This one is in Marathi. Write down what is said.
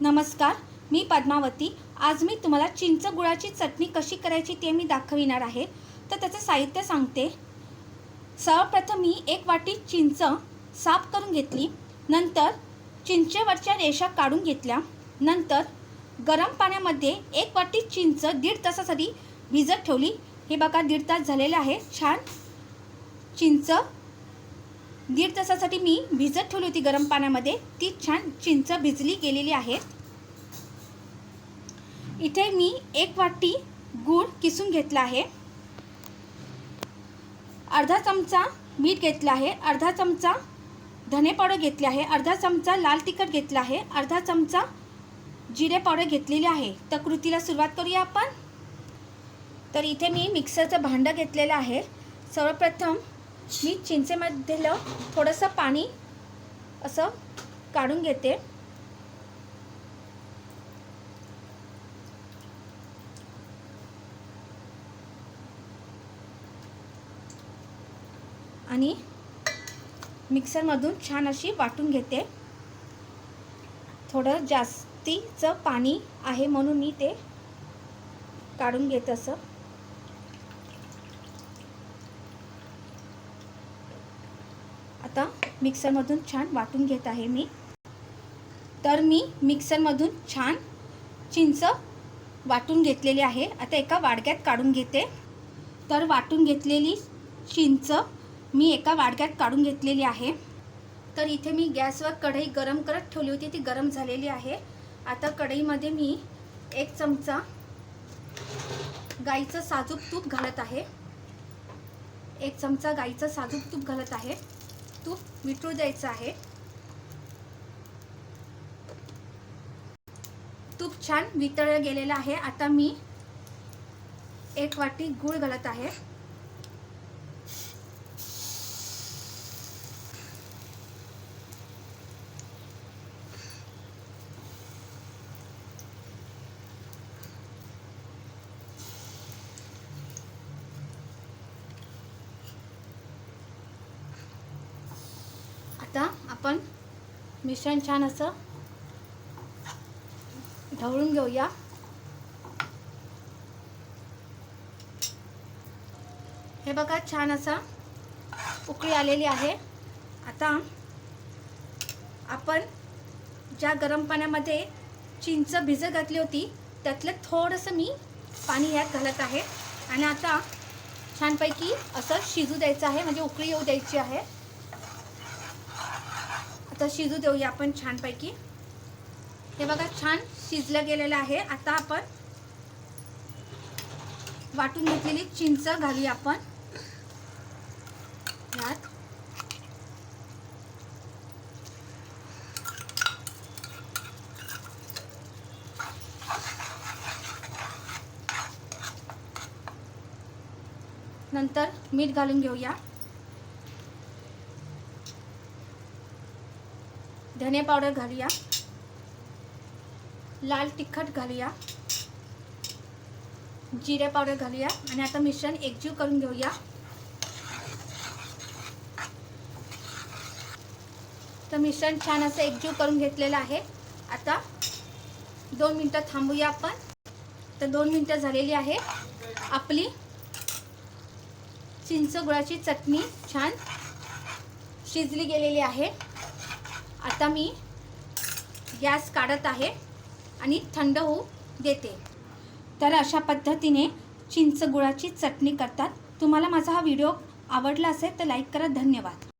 नमस्कार मी पद्मावती. आज मी तुम्हाला चिंच गुळाची चटणी कशी करायची ते मी दाखविणार आहे. तर त्याचं साहित्य सांगते. सर्वप्रथम मी एक वाटी चिंच साफ करून घेतली. नंतर चिंचेवरच्या रेषा काढून घेतल्या. नंतर गरम पाण्यामध्ये एक वाटी चिंच दीड तासासाठी भिजत ठेवली. हे बघा दीड तास झालेले आहे. छान चिंच दीड तासासाठी मी भिजत ठेवली होती गरम पाण्यामध्ये. ती छान चिंच भिजली गेलेली आहे इथे मी एक वाटी गूळ किसून घेतला आहे. अर्धा चमचा मीठ घेतला आहे. अर्धा चमचा धने पावडर घेतले आहे. अर्धा चमचा लाल तिखट घेतला आहे. अर्धा चमचा जिरे पावडर घेतलेली आहे. तर कृतीला सुरुवात करूया आपण. तर इथे मी मिक्सरचं भांडं घेतलेलं आहे. सर्वप्रथम मी चिंचेमधलं थोडंसं पाणी असं काढून घेते. आणि मिक्सरमधून छान अशी वाटून घेते. थोडं जास्तीचं पाणी आहे म्हणून मी ते काढून घेत असं. आता मिक्सरमधून छान वाटून घेत आहे मी. तर मी मिक्सरमधून छान चिंच वाटून घेतलेली आहे. आता एका वाडग्यात काढून घेते. तर वाटून घेतलेली चिंच मी एका वाडग्यात काढून घेतलेली आहे. तर इथे मी गॅसवर कढई गरम करत ठेवली होती. ती गरम झालेली आहे. आता कढईमध्ये मी एक चमचा गाईचं साजूक तूप घालत आहे. एक चमचा गाईचं साजूक तूप घालत आहे. तूप विटळू द्यायचं आहे. तूप छान वितळलं गेलेलं आहे. आता मी एक वाटी गूळ घालत आहे आता आपण मिश्रण छान असं ढवळून घेऊया. हे बघा छान असं उकळी आलेली आहे. आता आपण ज्या गरम पाण्यामध्ये चिंच भिजत घातली होती त्यातलं थोडंसं मी पाणी यात घालत आहे. आणि आता छानपैकी असं शिजू द्यायचं आहे म्हणजे उकळी येऊ द्यायची आहे. आता शिजू देऊया आपण छानपैकी. हे बघा छान शिजलं गेलेलं आहे. आता आपण वाटून घेतलेली चिंच घालूया आपण. यात. नंतर मीठ घालून घेऊया. धने पावडर घालूया. लाल तिखट घालूया. जिरे पावडर घालूया. आणि आता मिश्रण एकजीव करून घेऊया. तर मिश्रण छान असं एकजीव करून घेतलेलं आहे. आता दोन मिनटं थांबूया आपण. तर दोन मिनटं झालेली आहे. आपली चिंच गुळाची चटणी छान शिजली गेलेली आहे. आता मी गॅस काढत आहे आणि थंड होऊ देते. तर अशा पद्धतीने चिंच गुळाची चटणी करतात. तुम्हाला माझा हा व्हिडिओ आवडला असेल तर लाईक करा. धन्यवाद.